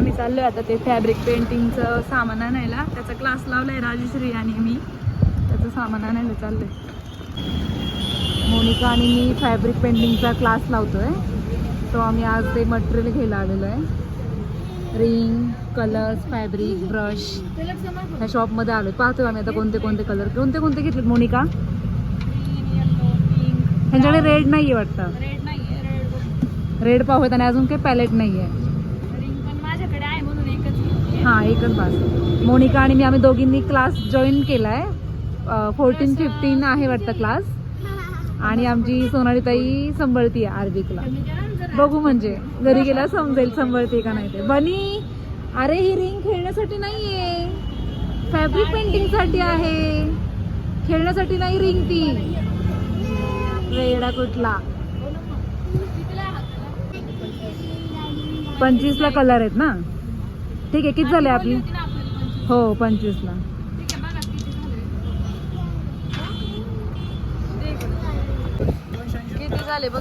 आम्ही चाललोय आता ते फॅब्रिक पेंटिंगचं सामान आणायला. त्याचा क्लास लावलाय राजश्री आणि मी. त्याचं सामान आणायला चाललोय. मोनिका आणि मी फॅब्रिक पेंटिंगचा क्लास लावतोय. तो आम्ही आज ते मटेरियल घ्यायला आलेलो आहे. रिंग कलर्स फॅब्रिक ब्रश ह्या शॉपमध्ये आलोय. पाहतोय आम्ही आता कोणते कोणते कलर कोणते कोणते घेतलेत मोनिका? ह्यांच्याकडे रेड नाहीये वाटतं. रेड पाहूयात आणि अजून काही पॅलेट नाहीये. रिंग पण माझ्याकडे आहे म्हणून एकच घेतली. हां एकच बस मोनिका आणि मी आम्ही दोघींनी क्लास जॉईन केला आहे फोर्टीन फिफ्टीन आहे वाटतं क्लास आणि आमची सोनाली ताई संभळती आहे आरबीकला बघू म्हणजे घरी गेला समजेल संभळते का नाही ते. बनी अरे ही रिंग खेळण्यासाठी नाही आहे फॅब्रिक पेंटिंगसाठी आहे. खेळण्यासाठी नाही रिंग ती. वेडा कुठला. पंचवीसला कलर आहेत ना? ठीक आहे किती झाले आपली. हो पंचवीस. ला ठीक आहे, बघा किती झाले. बघ.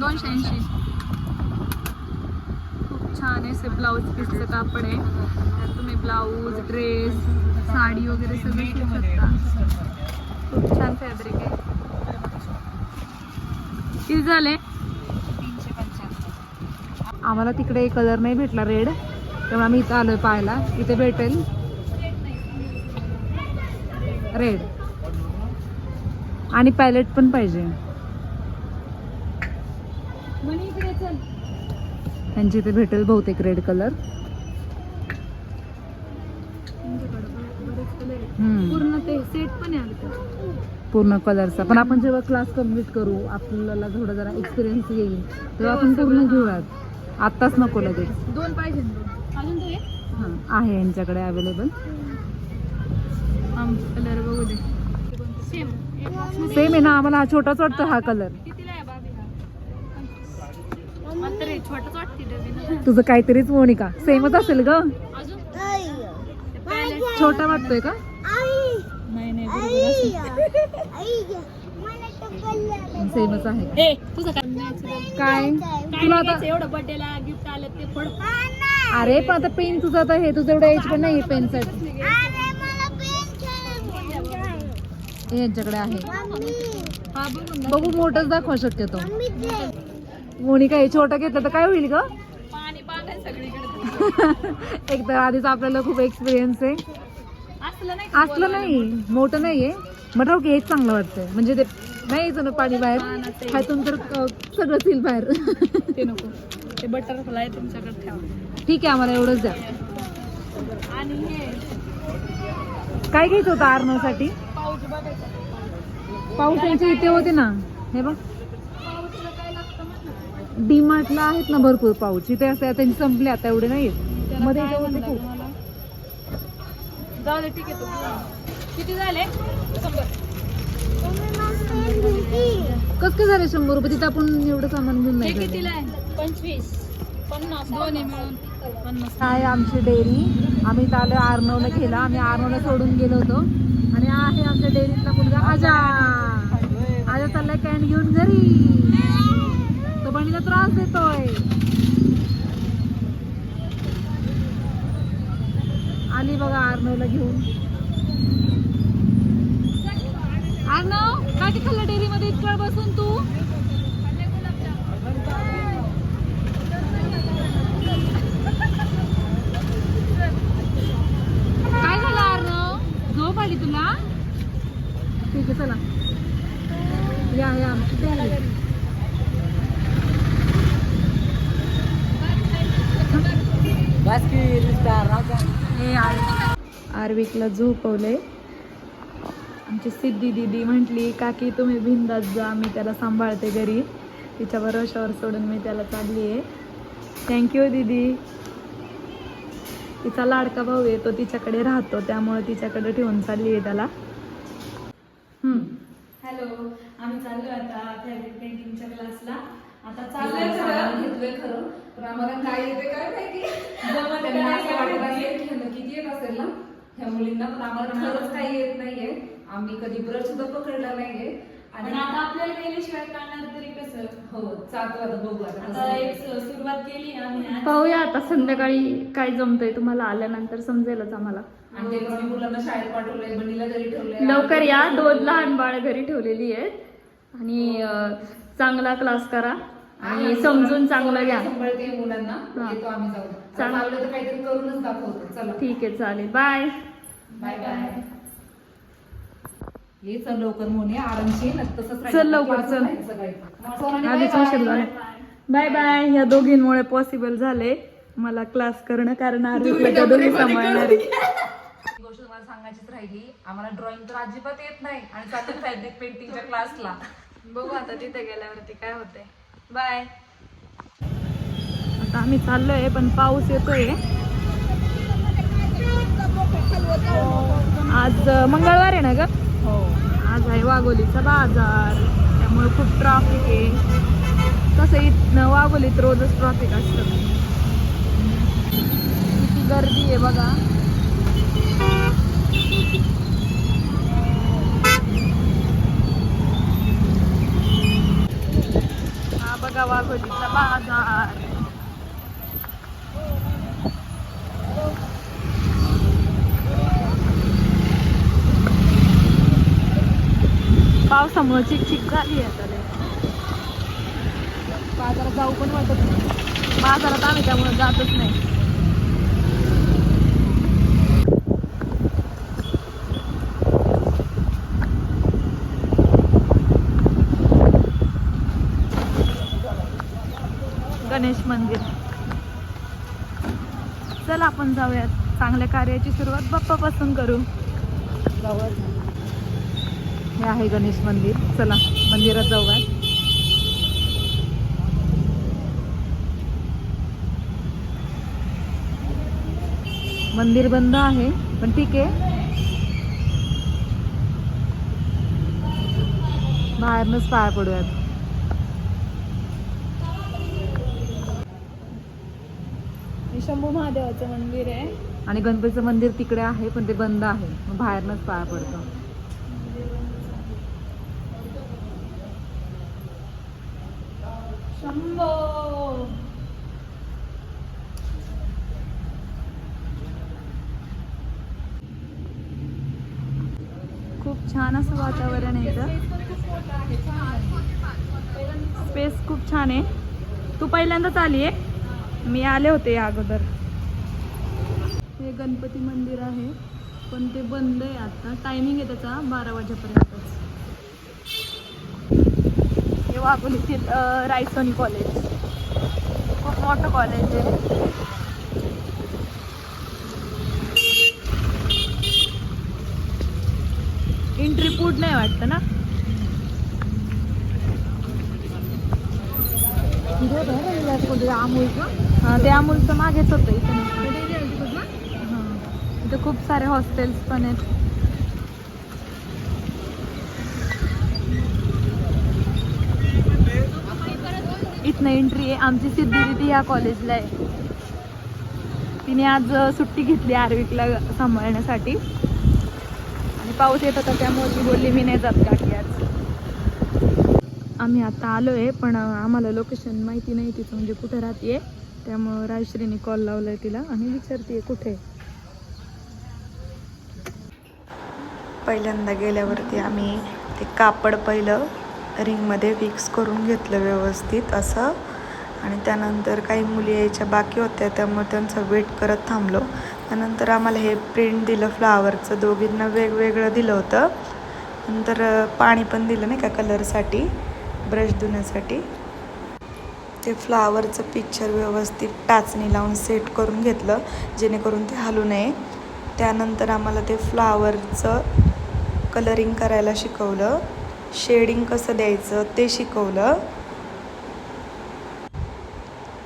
दोनशे ऐंशी. खूप छान असे ब्लाऊज पीसचं कापड आहे. त्यात तुम्ही ब्लाऊज ड्रेस साडी वगैरे सगळं शिवू शकता. खूप छान फॅब्रिक आहे. किती झाले? आम्हाला तिकडे कलर नाही भेटला रेड त्यामुळे आम्ही इथं आलोय पाहायला. इथे भेटेल रेड आणि पॅलेट पण पाहिजे. त्यांची इथे भेटेल बहुतेक रेड कलर पूर्ण ते सेट पण आहे आलं पूर्ण कलरचा पण आपण जेव्हा क्लास कंप्लीट करू आपल्याला थोडं जरा एक्सपिरियन्स येईल. तेव्हा आपण पूर्ण घेऊयात. आत्ताच नको लगेच. दोन पाहिजे अजून तो हां आहे यांच्याकडे अवेलेबल कलर बघू दे. सेम सेम आहे ना आम्हाला हा छोटाच वाटतो हा कलर कितीला आहे बाबी हा? मला तरी छोटच वाटते डबी ना. तुझं काहीतरीच मोनिका. सेमच असेल ग. अजून? ते palette- छोटा वाटतोय का? नाही नाही बरोबर. असेल. सेमच आहे. ए तुझं काय. काय? तुला आता एवढं बर्थडेला गिफ्ट आलं ते फळ अरे पण आता पेन तुझं आता हे तुझं एवढं एज पण नाही पेन साठी यांच्याकडे आहे. हा. बघू मोठंच दाखवा शक्यतो. मोनिका हे छोटं घेतलं तर काय होईल ग? एक तर आधीच आपल्याला खूप एक्सपिरियन्स आहे. असलं नाही मोठं नाहीये. की हेच चांगलं वाटतंय. म्हणजे ते नाही ना पाणी बाहेर. हा ना, ते. ह्यातून तर सगळं सील बाहेर. ते नको. ते बटरफ्लाय तुमच्याकडे ठेवा. ठीक आहे आम्हाला एवढंच द्या. आणि हे काय घ्यायचं होतं आर्नवसाठी पाऊच बघायचं पाऊस त्यांचे इथे होते ना. हे बघ. पाऊचला काय लागतं म्हणलं डी मार्टला आहेत ना भरपूर पाऊच. इथे असते त्यांची संपले आता एवढे नाही मध्ये? जाऊ दे ठीक आहे किती झाले? शंभर. कस काय झाले शंभर रुपये? तिथे आपण एवढं सामान घेऊन नाही कितीला गेलो. आहे? पंचवीस. पन्नास. दोन्ही मिळून पन्नास. आहे आमची डेअरी. आम्ही इथं आलो आर्नवला गेला आम्ही आर्नवला सोडून गेलो होतो. आणि आहे आमच्या डेअरीतला मुलगा आजा. आजा चाललाय कॅन घेऊन घरी. तो बहिणीला त्रास देतोय. आली बघा आर्नवला घेऊन. आर्नव काय ते खाल्लं वेळ बसून तू? काय झालं आर्नव झोप आली तुला? ठीक आहे चला. या या आमची आर्विकला झोपवले आमची सिद्धी दिदी म्हटली काकी तुम्ही बिंदात जा मी त्याला सांभाळते घरी. तिच्या भरोशावर सोडून मी त्याला चालली आहे. थँक्यू दीदी. तिचा लाडका भाऊ आहे तो तिच्याकडे राहतो त्यामुळे तिच्याकडे ठेवून चालली आहे त्याला. हॅलो आम्ही चाललो आता फॅब्रिक पेंटिंगच्या क्लासला आता चाललंय खरं. घेतलंय खरं. पण आम्हाला काय येते काय माहिती? त्यांना असं वाटत असेल. की नक्की येत असेल ना? ह्या मुलींना पण आम्हाला खरंच काही येत नाहीये. आम्ही कधी ब्रश सुद्धा पकडला नाहीये. आणि आता आपल्याला गेल्याशिवाय कळणार तरी कसं? हो चालतो आता बघू आता एक सुरुवात केली आम्ही. पाहूया आता संध्याकाळी काय जमतंय तुम्हाला आल्यानंतर समजेलच आम्हाला. आणि ते पण मी मुलांना शाळेत पाठवलंय बंडीला घरी ठेवलंय. लवकर या. दोन लहान बाळ घरी ठेवलेली आहेत. आणि अं, चांगला क्लास करा. आणि समजून चांगलं घ्या. सांभाळते मुलांना. हा. येतो आम्ही जाऊ चालेल. चांगलं तर काहीतरी करूनच दाखवतो. चला. ठीक आहे चालेल. बाय. Bye bye. ये चल लवकर मोने. आरामशीर तसंच चल लवकर, चल. आधीच उशीर बाय बाय. ह्या दोघींमुळे पॉसिबल झाले मला क्लास करणं कारण आरोग्य दोघी सांभाळणार आहे. गोष्ट तुम्हाला सांगायचीच राहिली. आम्हाला ड्रॉइंग तर अजिबात येत नाही. आणि चालू फॅब्रिक पेंटिंगच्या क्लासला बघू आता तिथे गेल्यावरती काय होतंय. बाय. आता आम्ही चाललोय पण पाऊस येतोय. आज मंगळवार आहे ना ग? हो. आज आहे वाघोलीचा बाजार त्यामुळे खूप ट्रॅफिक आहे. कसं इथनं वाघोलीत रोजच ट्रॅफिक असतं. किती गर्दी आहे बघा. हा बघा वाघोलीचा बाजार. पावसामुळे चिकचिक झाली आहे आता बाजारात जाऊ पण वाटत नाही. बाजारात आम्ही त्यामुळे जातच नाही. गणेश मंदिर. चल आपण जाऊयात. चांगल्या कार्याची सुरुवात बाप्पापासून करू. हे आहे गणेश मंदिर. चला मंदिरात जाऊया. मंदिर बंद आहे पण ठीक आहे. बाहेरनच पाया पडूयात. शंभू महादेवाचं मंदिर आहे. आणि गणपतीचं मंदिर तिकडे आहे पण ते बंद आहे. मग बाहेरनच पाया पडतो. शंभो. खूप छान असं वातावरण आहे इथं. स्पेस खूप छान आहे. तू पहिल्यांदाच आली आहे मी आले होते या अगोदर. हे गणपती मंदिर आहे पण ते बंद आहे आता. टायमिंग आहे त्याचा बारा वाजेपर्यंतच. वाघोलीतील रायसोनी कॉलेज खूप मोठं कॉलेज आहे. एंट्री फूड नाही वाटतं ना? ते अमूलचं मागेच होतं इथं. हा. इथं खूप सारे हॉस्टेल्स पण आहेत. इथनं एंट्री आहे. आमची सिद्धी या ह्या कॉलेजला आहे. तिने आज सुट्टी घेतली आर्विकला सांभाळण्यासाठी. आणि पाऊस येत होता त्यामुळे ती बोलली मी नाही जात काकी आज. आम्ही आता आलो आहे पण आम्हाला लोकेशन माहिती नाही तिचं म्हणजे कुठे राहते त्यामुळं राजश्रीने कॉल लावला आहे तिला आणि विचारते कुठे. पहिल्यांदा गेल्यावरती आम्ही ते कापड पहिलं रिंगमध्ये फिक्स करून घेतलं व्यवस्थित असं. आणि त्यानंतर काही मुली यायच्या बाकी होत्या त्यामुळे त्यांचं वेट करत थांबलो. त्यानंतर आम्हाला हे प्रिंट दिलं फ्लावरचं दोघींना वेगवेगळं दिलं होतं. नंतर पाणी पण दिलं नाही का कलरसाठी ब्रश धुण्यासाठी. ते फ्लावरचं पिक्चर व्यवस्थित टाचणी लावून सेट करून घेतलं जेणेकरून ते हलू नये. त्यानंतर आम्हाला ते फ्लावरचं कलरिंग करायला शिकवलं. शेडिंग कसं द्यायचं ते शिकवलं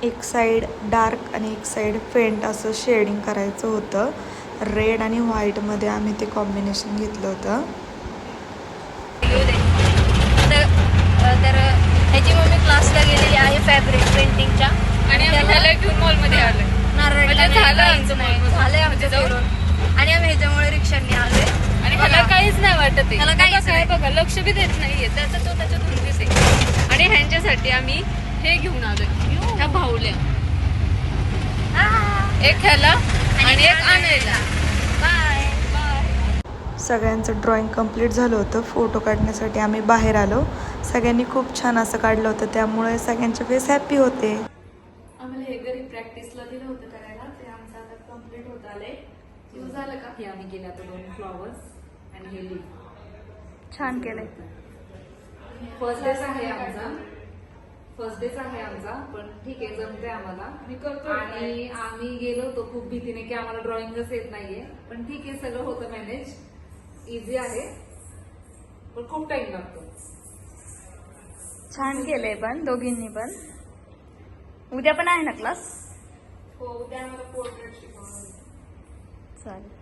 एक साईड डार्क आणि एक साईड फेंट असं शेडिंग करायचं होतं रेड आणि व्हाईटमध्ये आम्ही ते कॉम्बिनेशन घेतलं होतं तर ह्याची मम्मी क्लासला गेलेली आहे फॅब्रिक पेंटिंगच्या आणि घेऊन मॉलमध्ये म्हणजे झालं काहीच आमचं नाही. mall बघून. झालंय आमचं जाऊन? फिरून आणि आम्ही ह्याच्यामुळे ह्याला वाटत आहे ह्याला काहीच बघा, हे लक्ष बी देत नाहीये. त्याचा तो त्याच्या धुंदीत आहे. आणि ह्यांच्यासाठी आम्ही हे घेऊन आलोय. ह्या भावल्या. एक ह्याला आणि एक आणायला. बाय सगळ्यांचं ड्रॉइंग कंप्लीट झालं होतं. फोटो काढण्यासाठी आम्ही बाहेर आलो. सगळ्यांनी खूप छान असं काढलं होतं. त्यामुळे सगळ्यांचे फेस हॅपी होते. आम्हाला हे घरी प्रॅक्टिसला दिलं होतं करायला. ते आमचं आता कंप्लीट होत आलंय. झालं का? हे आम्ही केले आता दोन फ्लॉवर्स आणि हे लीफ छान केलंय. फर्स्ट डेच आहे आमचा. फर्स्ट डेच आहे आमचा पण ठीक आहे जमते आम्हाला. मी करतो आणि आम्ही गेलो होतो खूप भीतीने की आम्हाला ड्रॉइंगच येत नाहीये. पण ठीक आहे सगळं होतं मॅनेज इझी आहे. पण खूप टाइम लागतो. छान केलंय पण दोघींनी पण. उद्या पण आहे ना क्लास हो उद्या आम्हाला पोर्ट्रेट शिकवणार चालेल.